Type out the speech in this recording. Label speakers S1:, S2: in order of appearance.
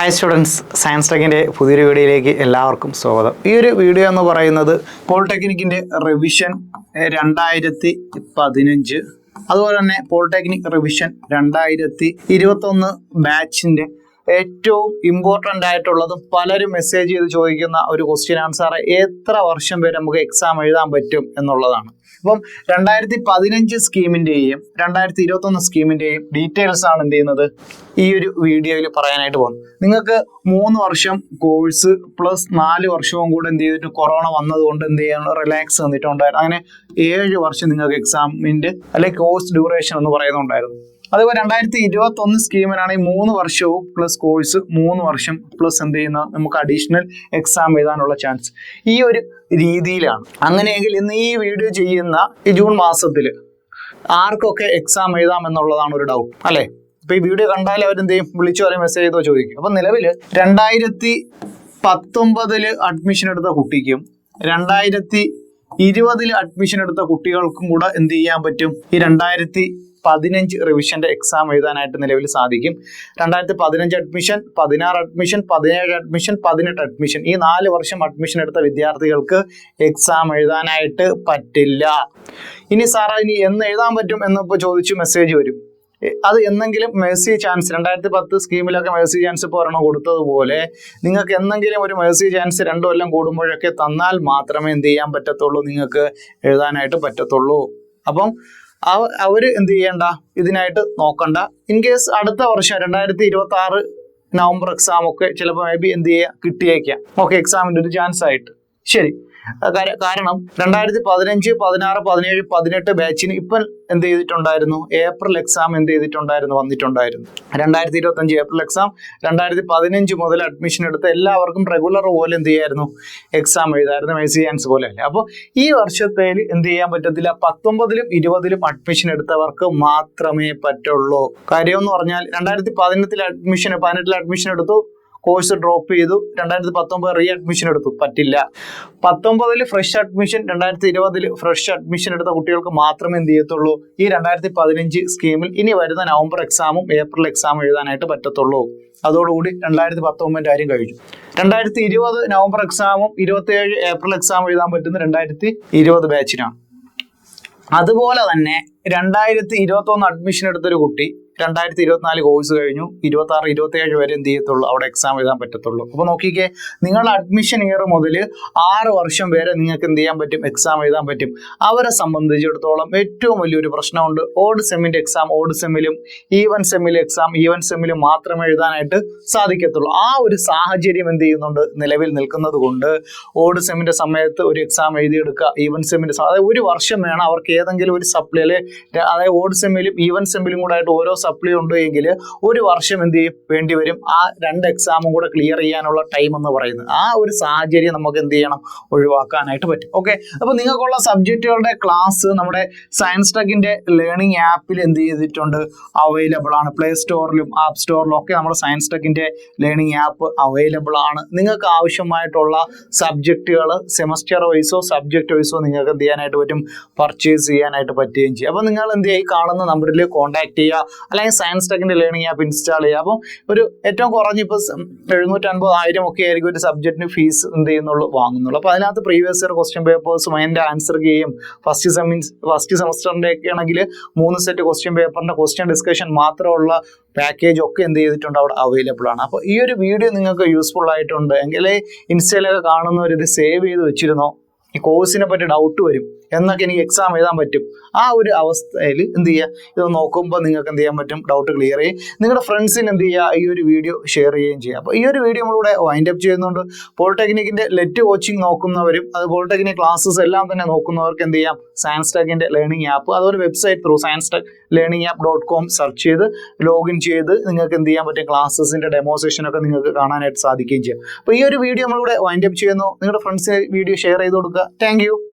S1: Hi students science ടെക്കിന്റെ പുതിയൊരു വീഡിയോയിലേക്ക് എല്ലാവർക്കും സ്വാഗതം. ഈ ഒരു വീഡിയോ എന്ന് പറയുന്നത് പോളിടെക്നിക്കിന്റെ റിവിഷൻ രണ്ടായിരത്തി പതിനഞ്ച് അതുപോലെ തന്നെ പോളിടെക്നിക് റിവിഷൻ രണ്ടായിരത്തി ഇരുപത്തൊന്ന് ബാച്ചിന്റെ ഏറ്റവും ഇമ്പോർട്ടന്റ് ആയിട്ടുള്ളതും പലരും മെസ്സേജ് ചെയ്ത് ചോദിക്കുന്ന ഒരു ക്വസ്റ്റ്യൻ ആൻസർ എത്ര വർഷം വരെ നമുക്ക് എക്സാം എഴുതാൻ പറ്റും എന്നുള്ളതാണ്. അപ്പം രണ്ടായിരത്തി പതിനഞ്ച് സ്കീമിന്റെയും രണ്ടായിരത്തി ഇരുപത്തൊന്ന് സ്കീമിന്റെയും ഡീറ്റെയിൽസ് ആണ് എന്ത് ചെയ്യുന്നത്? ഈ ഒരു വീഡിയോയിൽ പറയാനായിട്ട് പോകുന്നത്. നിങ്ങൾക്ക് മൂന്ന് വർഷം കോഴ്സ് പ്ലസ് നാല് വർഷവും കൂടെ എന്ത് ചെയ്തിട്ട് കൊറോണ വന്നതുകൊണ്ട് എന്ത് ചെയ്യാൻ റിലാക്സ് തന്നിട്ടുണ്ടായിരുന്നു അങ്ങനെ ഏഴ് വർഷം നിങ്ങൾക്ക് എക്സാമിന്റെ അല്ലെങ്കിൽ കോഴ്സ് ഡ്യൂറേഷൻ എന്ന് പറയുന്നുണ്ടായിരുന്നു. അതുപോലെ രണ്ടായിരത്തി ഇരുപത്തി ഒന്ന് സ്കീമിനാണെങ്കിൽ മൂന്ന് വർഷവും പ്ലസ് കോഴ്സ് മൂന്ന് വർഷം പ്ലസ് എന്ത് ചെയ്യുന്ന നമുക്ക് അഡീഷണൽ എക്സാം എഴുതാനുള്ള ചാൻസ് ഈ ഒരു രീതിയിലാണ്. അങ്ങനെയെങ്കിൽ ഇന്ന് ഈ വീഡിയോ ചെയ്യുന്ന ഈ ജൂൺ മാസത്തിൽ ആർക്കൊക്കെ എക്സാം എഴുതാം എന്നുള്ളതാണ് ഒരു ഡൗട്ട് അല്ലേ? ഇപ്പൊ ഈ വീഡിയോ കണ്ടാൽ അവരെന്ത് ചെയ്യും? വിളിച്ചോ അല്ലെങ്കിൽ മെസ്സേജ് ചെയ്തോ ചോദിക്കും. അപ്പൊ നിലവിൽ രണ്ടായിരത്തി പത്തൊമ്പതിൽ അഡ്മിഷൻ എടുത്ത കുട്ടിക്കും രണ്ടായിരത്തി ഇരുപതിൽ അഡ്മിഷൻ എടുത്ത കുട്ടികൾക്കും കൂടെ എന്ത് ചെയ്യാൻ പറ്റും? ഈ രണ്ടായിരത്തി പതിനഞ്ച് റിവിഷന്റെ എക്സാം എഴുതാനായിട്ട് നിലവിൽ സാധിക്കും. രണ്ടായിരത്തി പതിനഞ്ച് അഡ്മിഷൻ പതിനാറ് അഡ്മിഷൻ പതിനേഴ് അഡ്മിഷൻ പതിനെട്ട് അഡ്മിഷൻ ഈ നാല് വർഷം അഡ്മിഷൻ എടുത്ത വിദ്യാർത്ഥികൾക്ക് എക്സാം എഴുതാനായിട്ട് പറ്റില്ല. ഇനി സാറാ ഇനി എന്ന് എഴുതാൻ പറ്റും എന്നിപ്പോൾ ചോദിച്ചു മെസ്സേജ് വരും. അത് എന്തെങ്കിലും മേഴ്സി ചാൻസ് രണ്ടായിരത്തി പത്ത് സ്കീമിലൊക്കെ മേഴ്സി ചാൻസ് ഇപ്പോൾ ഒരെണ്ണം കൊടുത്തതുപോലെ നിങ്ങൾക്ക് എന്തെങ്കിലും ഒരു മേഴ്സി ചാൻസ് രണ്ടു കൊല്ലം കൂടുമ്പോഴൊക്കെ തന്നാൽ മാത്രമേ എന്ത് ചെയ്യാൻ പറ്റത്തുള്ളൂ നിങ്ങൾക്ക് എഴുതാനായിട്ട് പറ്റത്തുള്ളൂ. അപ്പം അവ- അവർ എന്ത് ചെയ്യണ്ട? ഇതിനായിട്ട് നോക്കണ്ട. ഇൻ കേസ് അടുത്ത വർഷം രണ്ടായിരത്തി ഇരുപത്തി ആറ് നവംബർ എക്സാം ഒക്കെ ചിലപ്പോൾ മേ ബി എന്ത് ചെയ്യുക കിട്ടിയേക്കാം ഓക്കെ എക്സാമിന്റെ ഒരു ചാൻസ് ആയിട്ട്. ശരി. കാരണം രണ്ടായിരത്തി പതിനഞ്ച് പതിനാറ് പതിനേഴ് പതിനെട്ട് ബാച്ചിന് ഇപ്പം എന്ത് ചെയ്തിട്ടുണ്ടായിരുന്നു? ഏപ്രിൽ എക്സാം എന്ത് ചെയ്തിട്ടുണ്ടായിരുന്നു? വന്നിട്ടുണ്ടായിരുന്നു. രണ്ടായിരത്തി ഇരുപത്തഞ്ച് ഏപ്രിൽ എക്സാം രണ്ടായിരത്തി പതിനഞ്ച് മുതൽ അഡ്മിഷൻ എടുത്ത എല്ലാവർക്കും റെഗുലർ പോലെ എന്ത് ചെയ്യായിരുന്നു? എക്സാം എഴുതായിരുന്നു ആൻസ് പോലെ അല്ലേ? അപ്പോൾ ഈ വർഷത്തേൽ എന്ത് ചെയ്യാൻ പറ്റത്തില്ല? പത്തൊമ്പതിലും ഇരുപതിലും അഡ്മിഷൻ എടുത്തവർക്ക് മാത്രമേ പറ്റുള്ളൂ. കാര്യം എന്ന് പറഞ്ഞാൽ രണ്ടായിരത്തി പതിനെട്ടിൽ അഡ്മിഷൻ പതിനെട്ടിൽ അഡ്മിഷൻ എടുത്തു. കോഴ്സ് ഡ്രോപ്പ് ചെയ്തു. രണ്ടായിരത്തി പത്തൊമ്പത് റീ അഡ്മിഷൻ എടുത്തു. പറ്റില്ല. പത്തൊമ്പതിൽ ഫ്രഷ് അഡ്മിഷൻ രണ്ടായിരത്തി ഇരുപതിൽ ഫ്രഷ് അഡ്മിഷൻ എടുത്ത കുട്ടികൾക്ക് മാത്രമേ എന്ത് ചെയ്യത്തുള്ളൂ? ഈ രണ്ടായിരത്തി പതിനഞ്ച് സ്കീമിൽ ഇനി വരുന്ന നവംബർ എക്സാമും ഏപ്രിൽ എക്സാമും എഴുതാനായിട്ട് പറ്റത്തുള്ളൂ. അതോടുകൂടി രണ്ടായിരത്തി പത്തൊമ്പതിന്റെ കാര്യം കഴിഞ്ഞു. രണ്ടായിരത്തി ഇരുപത് നവംബർ എക്സാമും ഇരുപത്തിയേഴ് ഏപ്രിൽ എക്സാം എഴുതാൻ പറ്റുന്ന രണ്ടായിരത്തി ഇരുപത് ബാച്ചിനാണ് അതുപോലെ തന്നെ രണ്ടായിരത്തി ഇരുപത്തൊന്ന് അഡ്മിഷൻ എടുത്തൊരു കുട്ടി രണ്ടായിരത്തി ഇരുപത്തിനാല് കോഴ്സ് കഴിഞ്ഞു. ഇരുപത്തി ആറ് ഇരുപത്തി ഏഴ് വരെ എന്ത് ചെയ്യത്തുള്ളൂ? അവിടെ എക്സാം എഴുതാൻ പറ്റത്തുള്ളൂ. അപ്പോൾ നോക്കിക്കേ നിങ്ങൾ അഡ്മിഷൻ ഇയർ മുതൽ ആറ് വർഷം വരെ നിങ്ങൾക്ക് എന്ത് ചെയ്യാൻ പറ്റും? എക്സാം എഴുതാൻ പറ്റും. അവരെ സംബന്ധിച്ചിടത്തോളം ഏറ്റവും വലിയൊരു പ്രശ്നമുണ്ട്. ഓഡ് സെമ്മിന്റെ എക്സാം ഓഡ് സെമ്മിലും ഈവൻ സെമ്മിലെ എക്സാം ഈവൻ സെമ്മിലും മാത്രമേ എഴുതാനായിട്ട് സാധിക്കത്തുള്ളൂ. ആ ഒരു സാഹചര്യം എന്ത് ചെയ്യുന്നുണ്ട്? നിലവിൽ നിൽക്കുന്നത് കൊണ്ട് ഓഡ് സെമ്മിന്റെ സമയത്ത് ഒരു എക്സാം എഴുതിയെടുക്കുക ഈവൻ സെമ്മിന്റെ അതായത് ഒരു വർഷം വേണം അവർക്ക് ഏതെങ്കിലും ഒരു സപ്ലൈ അല്ലെ അതായത് ഓഡ് സെമ്മിലും ഈവൻ സെമ്മിലും കൂടെ ആയിട്ട് ഓരോ സപ്ലി ഉണ്ട് എങ്കിൽ ഒരു വർഷം എന്ത് ചെയ്യും? വേണ്ടി വരും. ആ രണ്ട് എക്സാമും കൂടെ ക്ലിയർ ചെയ്യാനുള്ള ടൈം എന്ന് പറയുന്നത്. ആ ഒരു സാഹചര്യം നമുക്ക് എന്ത് ചെയ്യണം? ഒഴിവാക്കാനായിട്ട് പറ്റും. ഓക്കെ അപ്പോൾ നിങ്ങൾക്കുള്ള സബ്ജക്റ്റുകളുടെ ക്ലാസ് നമ്മുടെ സയൻസ് ടെക്കിന്റെ ലേണിംഗ് ആപ്പിൽ എന്ത് ചെയ്തിട്ടുണ്ട്? അവൈലബിൾ ആണ്. പ്ലേ സ്റ്റോറിലും ആപ്പ് സ്റ്റോറിലും ഒക്കെ നമ്മുടെ സയൻസ് ടെക്കിന്റെ ലേണിംഗ് ആപ്പ് അവൈലബിൾ ആണ്. നിങ്ങൾക്ക് ആവശ്യമായിട്ടുള്ള സബ്ജക്റ്റുകൾ സെമസ്റ്റർ വൈസോ സബ്ജക്റ്റ് വൈസോ നിങ്ങൾക്ക് എന്ത് ചെയ്യാനായിട്ട് പറ്റും? പർച്ചേസ് ചെയ്യാനായിട്ട് പറ്റുകയും ചെയ്യും. അപ്പോൾ നിങ്ങൾ എന്ത് ചെയ്യുക ഈ കാണുന്ന നമ്പറിൽ കോൺടാക്ട് ചെയ്യുക. അല്ലെങ്കിൽ സയൻസ് ടെക്കിന്റെ ലേണിംഗ് ആപ്പ് ഇൻസ്റ്റാൾ ചെയ്യുക അപ്പം ഒരു ഏറ്റവും കുറഞ്ഞ ഇപ്പോൾ എഴുന്നൂറ്റൻപത് ആയിരം ഒക്കെ ആയിരിക്കും ഒരു സബ്ജക്റ്റിന് ഫീസ് എന്ത് ചെയ്യുന്നുള്ളൂ വാങ്ങുന്നുള്ളൂ. അപ്പോൾ അതിനകത്ത് പ്രീവിയസ് ഇയർ ക്വസ്റ്റ്യൻ പേപ്പേഴ്സും അതിന്റെ ആൻസർ ചെയ്യും. ഫസ്റ്റ് സെമിൻ ഫസ്റ്റ് സെമസ്റ്ററിന്റെ ഒക്കെ ആണെങ്കിൽ മൂന്ന് സെറ്റ് ക്വസ്റ്റ്യൻ പേപ്പറിന്റെ ക്വസ്റ്റ്യൻ ഡിസ്കഷൻ മാത്രമുള്ള പാക്കേജ് ഒക്കെ എന്ത് ചെയ്തിട്ടുണ്ട് അവിടെ അവൈലബിൾ ആണ്. അപ്പോൾ ഈ ഒരു വീഡിയോ നിങ്ങൾക്ക് യൂസ്ഫുൾ ആയിട്ടുണ്ട് എങ്കിൽ ഇൻസ്റ്റയിലൊക്കെ കാണുന്നവർ ഇത് സേവ് ചെയ്ത് വെച്ചിരുന്നോ? ഈ കോഴ്സിനെ പറ്റി ഡൗട്ട് വരും. എന്നൊക്കെ എനിക്ക് എക്സാം എഴുതാൻ പറ്റും. ആ ഒരു അവസ്ഥയിൽ എന്ത് ചെയ്യുക ഇത് നോക്കുമ്പോൾ നിങ്ങൾക്ക് എന്ത് ചെയ്യാൻ പറ്റും? ഡൗട്ട് ക്ലിയർ ചെയ്യും. നിങ്ങളുടെ ഫ്രണ്ട്സിന് എന്ത് ചെയ്യുക ഈ ഒരു വീഡിയോ ഷെയർ ചെയ്യുകയും ചെയ്യുക അപ്പോൾ ഈ ഒരു വീഡിയോ നമ്മളിവിടെ വൈൻഡ് അപ്പ് ചെയ്യുന്നുണ്ട്. പോളിടെക്നിക്കിന്റെ ലെറ്റ് കോച്ചിങ് നോക്കുന്നവരും അത് പോളിടെക്നിക് ക്ലാസ്സസ് എല്ലാം തന്നെ നോക്കുന്നവർക്ക് എന്ത് ചെയ്യാം? സയൻസ് ടെക്കിന്റെ ലേണിംഗ് ആപ്പ് അതുപോലെ website through science tech learning app dot com search ചെയ്ത് ലോഗിൻ ചെയ്ത് നിങ്ങൾക്ക് എന്ത് ചെയ്യാൻ പറ്റും? ക്ലാസ്സസിന്റെ ഡെമോസേഷനൊക്കെ നിങ്ങൾക്ക് കാണാനായിട്ട് സാധിക്കുകയും ചെയ്യാം. അപ്പോൾ ഈ ഒരു വീഡിയോ നമ്മളിവിടെ വൈൻഡ് അപ്പ് ചെയ്യുന്നു. നിങ്ങളുടെ ഫ്രണ്ട്സിന് വീഡിയോ ഷെയർ ചെയ്ത് കൊടുക്കുക. താങ്ക്